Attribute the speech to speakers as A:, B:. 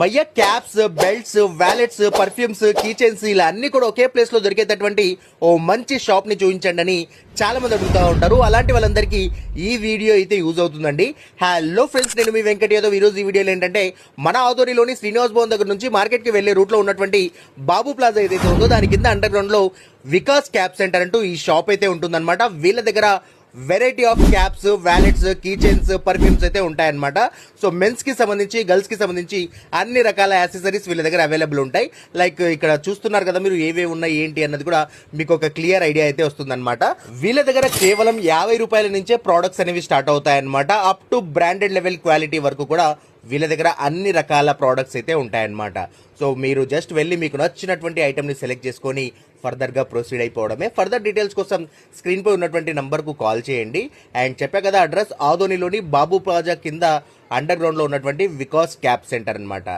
A: భయ్య caps belts wallets perfumes keychains ఇలా అన్ని కూడా ఒకే ప్లేస్లో దొరికేటటువంటి ఓ మంచి షాప్ని చూపించండి అని చాలా మంది అడుగుతూ ఉంటారు. అలాంటి వాళ్ళందరికీ ఈ వీడియో అయితే యూజ్ అవుతుందండి. హలో ఫ్రెండ్స్ నేను మీ వెంకట యాదవ్. ఈ రోజు ఈ వీడియోలో ఏంటంటే మన ఆదోనిలోని శ్రీనివాస్ భవన్ దగ్గర నుంచి మార్కెట్కి వెళ్ళే రూట్లో ఉన్నటువంటి బాబు ప్లాజా ఏదైతే ఉందో దాని కింద అండర్ గ్రౌండ్లో వికాస్ క్యాప్ సెంటర్ అంటూ ఈ షాప్ అయితే ఉంటుందన్నమాట. వీళ్ళ దగ్గర variety of caps wallets key chains perfumes అయితే ఉంటాయన్నమాట. సో మెన్స్కి సంబంధించి గర్ల్స్కి సంబంధించి అన్ని రకాల యాక్సెసరీస్ వీళ్ళ దగ్గర అవైలబుల్ ఉంటాయి. లైక్ ఇక్కడ చూస్తున్నారు కదా మీరు ఏవేవి ఉన్నాయి ఏంటి అన్నది కూడా మీకు ఒక క్లియర్ ఐడియా అయితే వస్తుందన్నమాట. వీళ్ళ దగ్గర కేవలం యాభై రూపాయల నుంచే ప్రోడక్ట్స్ అనేవి start అవుతాయన్నమాట. Up to branded level quality వరకు కూడా వీళ్ళ దగ్గర అన్ని రకాల ప్రోడక్ట్స్ అయితే ఉంటాయన్నమాట. సో మీరు జస్ట్ వెళ్ళి మీకు నచ్చినటువంటి ఐటెంని సెలెక్ట్ చేసుకొని ఫర్దర్గా ప్రొసీడ్ అయిపోవడమే. ఫర్దర్ డీటెయిల్స్ కోసం స్క్రీన్పై ఉన్నటువంటి నంబర్కు కాల్ చేయండి. అండ్ చెప్పా కదా అడ్రస్ ఆదోనిలోని బాబు ప్లాజా కింద అండర్ గ్రౌండ్లో ఉన్నటువంటి వికాస్ క్యాప్ సెంటర్ అనమాట